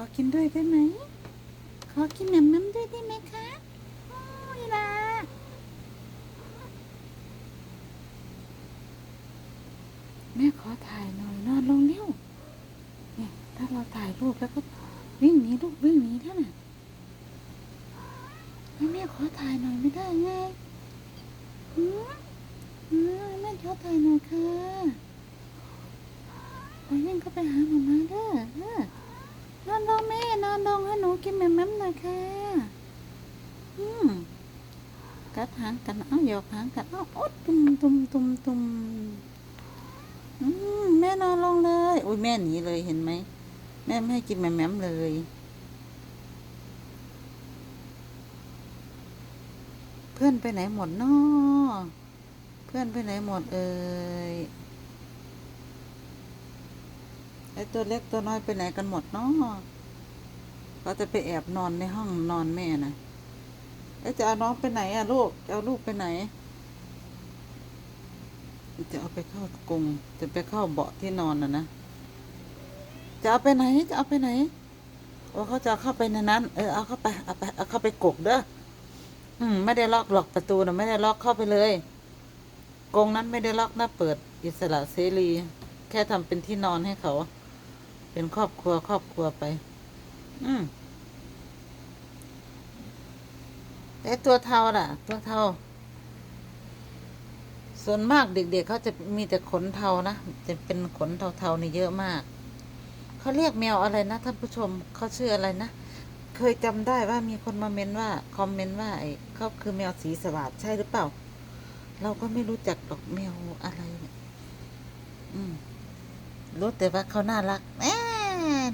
อกินด้วยได้ไหม ขอกินแหนมน้ำด้วยได้ไหมคะโอ้ยละแม่ขอถ่ายหน่อยนอนลงเร็วเนี่ยถ้าเราถ่ายรูปแล้วก็วิ่งหนีลูกวิ่งหนีแล้วน่ะแม่ขอถ่ายหน่อยไม่ได้ไงหืมหืมแม่ขอถ่ายหน่อยค่ะไปวิ่งเข้าไปหาหมามาเด้อ งให้หนูกินแม่แม่หน่อยค่ะ อืมกัดหางกันเอาหยอกหางกันเอาอดตุ่มตุ่มตุ่มตุ่มอืมแม่นอนลงเลยอุ้ยแม่หนีเลยเห็นไหมแม่ไม่ให้กินแม่แม่เลยเพื่อนไปไหนหมดนาะเพื่อนไปไหนหมดเอ่ยไอตัวเล็กตัวน้อยไปไหนกันหมดเนาะ เขาจะไปแอบนอนในห้องนอนแม่นะไอยจะเอาน้องไปไหนอะลูกจะเอาลูกไปไหน จะเอาไปเข้ากรงจะไปเข้าเบาะที่นอนนะนะ จะเอาไปไหน จะเอาไปไหนโอ้เขาจะเข้าไปในนั้น เออเอาเข้าไปเอาไปเอาเข้าไปกกเด้ออืมไม่ได้ล็อกหรอกประตูนะไม่ได้ล็อกเข้าไปเลยกรงนั้นไม่ได้ล็อกนะเปิด อิสระเสรี แค่ทำเป็นที่นอนให้เขา เป็นครอบครัวครอบครัวไป อืมแต่ตัวเทาล่ะ ตัวเทา ส่วนมากเด็กๆเขาจะมีแต่ขนเทานะ จะเป็นขนเทาๆนี่เยอะมาก เขาเรียกแมวอะไรนะท่านผู้ชม เขาชื่ออะไรนะ เคยจำได้ว่ามีคนมาเมนว่า คอมเมนต์ว่าไอ้เขาคือแมวสีสวัสดใช่หรือเปล่า เราก็ไม่รู้จักดอกแมวอะไรเนี่ยอืมรู้แต่ว่าเขาน่ารักแน่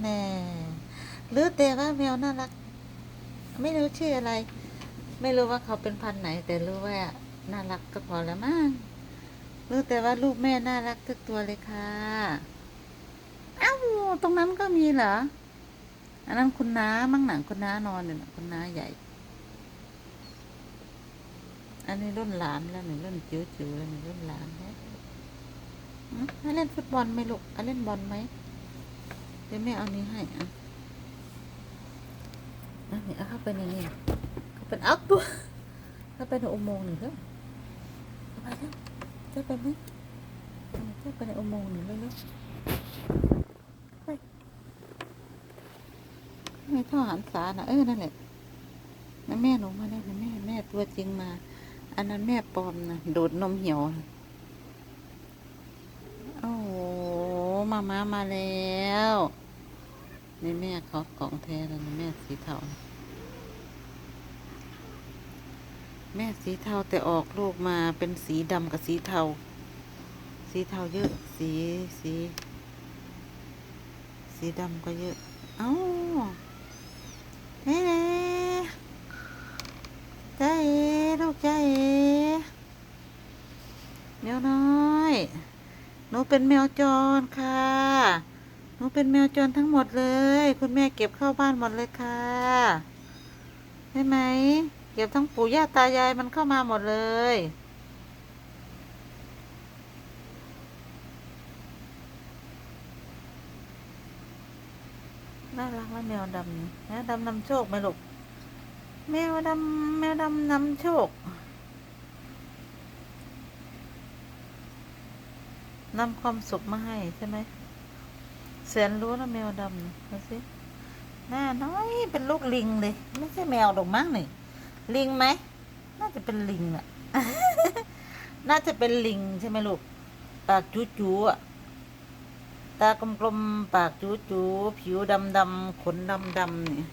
แน่ รู้แต่ว่าแมวน่ารัก ไม่รู้ชื่ออะไร ไม่รู้ว่าเขาเป็นพันธุ์ไหน แต่รู้ว่าน่ารักก็พอแล้วมั้งรู้แต่ว่าลูกแม่น่ารักทุกตัวเลยค่ะอ้าวตรงนั้นก็มีเหรออันนั้นคุณน้ามั่งหนังคุณน้านอนอยู่นะคุณน้าใหญ่ อันนี้รุ่นหลานแล้วหนึ่งรุ่นจิ๋วจิ๋วแล้วหนึ่งรุ่นหลานแล้วอืมให้เล่นฟุตบอลไหมลูกเอาเล่นบอลไหมเดี๋ยวแม่เอานี้ให้อะอะ นี่เอาเข้าไปในนี่เข้าไปเอาตัวเข้าไปในอุโมงค์หนึ่งเถอะเข้าไปแล้วจะไปไหมจะไปในอุโมงค์หนึ่งเร็วๆไปไม่ท่อหันษานะเออนั่นแหละนั่นแม่หนูมาแล้วนะแม่แม่ตัวจริงมา อันนั้นแม่ปลอมนะดูดนมเหี่ยวโอ้โหมามามาแล้วนี่แม่เขาของแท้แล้วนะแม่สีเทา แม่สีเทาแต่ออกลูกมาเป็นสีดำกับสีเทา สีเทาเยอะ สีสี สีดำก็เยอะ เอ้าเฮ้ใจเอลูกใจเอแมวน้อยหนูเป็นแมวจรค่ะหนูเป็นแมวจรทั้งหมดเลย คุณแม่เก็บเข้าบ้านหมดเลยค่ะ ได้ไหม เก็บทั้งปู่ย่าตายายมันเข้ามาหมดเลย น่ารักไหมแมวดำนี่แมวดำนำโชคไหมลูกแมวดำแมวดำนำโชค นำความสุขมาให้ใช่ไหมแสนรู้นะแมวดำนี่ดูสิหน้าน้อยเป็นลูกลิงเลย ไม่ใช่แมวดอกมั้งนี่ ลิงไหม น่าจะเป็นลิงอะน่าจะเป็นลิงใช่ไหมลูก ปากจู๋ๆอะตากลมๆ ปากจูจูๆผิวดำดำๆขนดำดำๆเนี่ย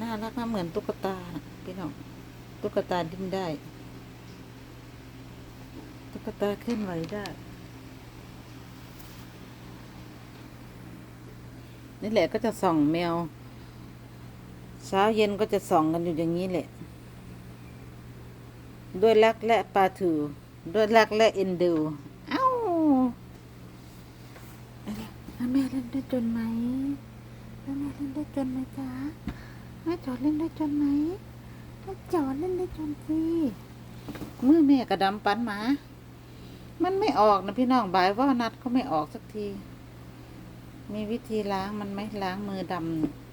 น่ารักนะเหมือนตุ๊กตาพี่น้อง ตุ๊กตาดิ้นได้ ตุ๊กตาเคลื่อนไหวได้ นี่แหละก็จะส่องแมว เช้าเย็นก็จะส่องกันอยู่อย่างนี้แหละ ด้วยรักและปลาถือด้วยรักและเอ็นดูเอ้าแล้วแม่เล่นได้จนไหมแม่เล่นได้จนไหมจ๊ะแม่จอดเล่นได้จนไหมแม่จอดเล่นได้จนสิมือแม่กระดำปันหมา มันไม่ออกนะพี่น้องบายว่านัดเขาไม่ออกสักที มีวิธีล้างมันไหมล้างมือดำ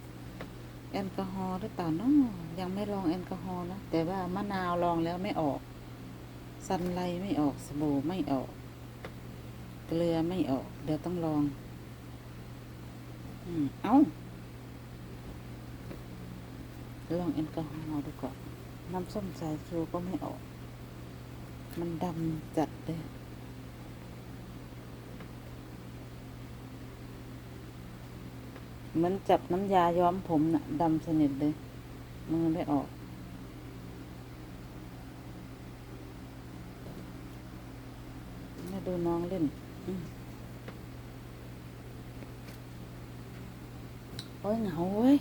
แอลกอฮอล์หรือเปล่าเนาะยังไม่ลองแอลกอฮอล์นะแต่ว่ามะนาวลองแล้วไม่ออกซันไลไม่ออกสบู่ไม่ออก เกลือไม่ออก เดี๋ยวต้องลอง อืมเอา้าลองแอลกอฮอล์ดูก่อนน้ำส้มสายชูก็ไม่ออก มันดำจัดเลย เหมือนจับน้ำยาย้อมผมน่ะดำสนิทเลย มือไม่ออกมาดูน้องเล่นอโอ้ยเหงาเว้ย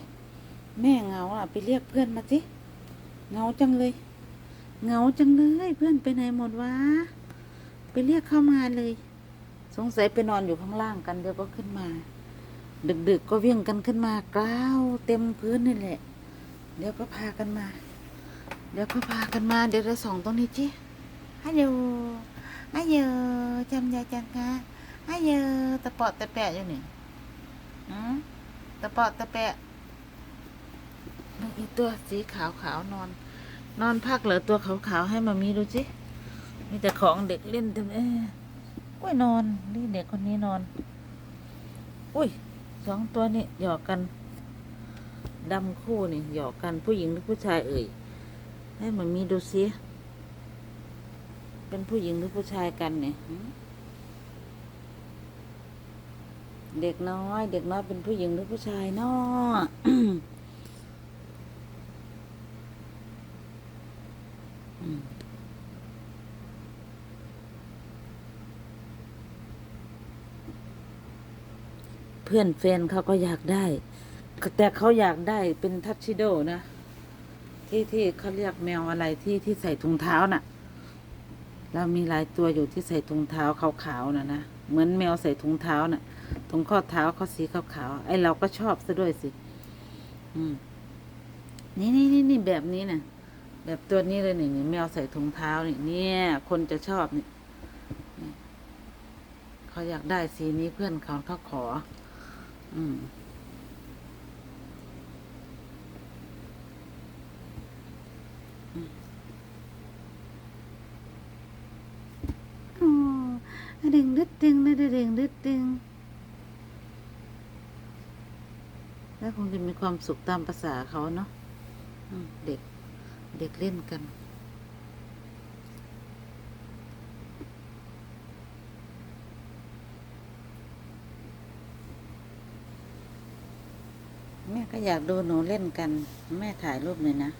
แม่เหงาอะ ไปเรียกเพื่อนมาสิเหงาจังเลย เหงาจังเลย เพื่อนไปไหนหมดวะ ไปเรียกเข้ามาเลย สงสัยไปนอนอยู่ข้างล่างกันเดี๋ยวก็ขึ้นมา ดึกๆก็วิ่งกันขึ้นมากล้าวเต็มพื้นนี่แหละ เดี๋ยวก็พากันมา เดี๋ยวก็พากันมา เดี๋ยวเราส่องตรงนี้จิฮัลโหลฮัลโหลจำยายจังกะฮัลโหลตะปอดตะแปะอยู่นี่อืมตะปอดตะแปะนี่อีตัวสีขาวขาวนอน นอนพักเหลือตัวขาวขาวๆให้มามีดูสิมีแต่ของเด็กเล่นเต็มเอ้ยอุ้ยนอนนี่เด็กคนนี้นอน อุ้ย สองตัวนี่หยอกกันดำคู่นี่หยอกกันผู้หญิงหรือผู้ชายเอ่ยให้มันมีดูสิเป็นผู้หญิงหรือผู้ชายกันเนี่ยเด็กน้อย เด็กน้อยเป็นผู้หญิงหรือผู้ชายเนาะ อืมเพื่อนแฟนเขาก็อยากได้ แต่เขาอยากได้เป็นทัชชิโดนะ ที่ที่เขาเรียกแมวอะไรที่ที่ใส่ถุงเท้าน่ะ เรามีหลายตัวอยู่ที่ใส่ถุงเท้าขาวๆนะนะเหมือนแมวใส่ถุงเท้าน่ะถุงข้อเท้าเขาสีขาวๆไอเราก็ชอบซะด้วยสิ อืมนี่นี่นี่นี่แบบนี้น่ะ แบบตัวนี้เลยนี่นี่แมวใส่ถุงเท้านี่เนี่ยคนจะชอบนี่นี่เขาอยากได้สีนี้เพื่อนเขาเขาขอ อืมอ๋อดึงดึดดึงดึดดึงดึดดึงแล้วคงจะมีความสุขตามภาษาเขาเนาะเด็ก เด็กเล่นกัน ก็อยากดูหนูเล่นกัน แม่ถ่ายรูปหน่อยนะ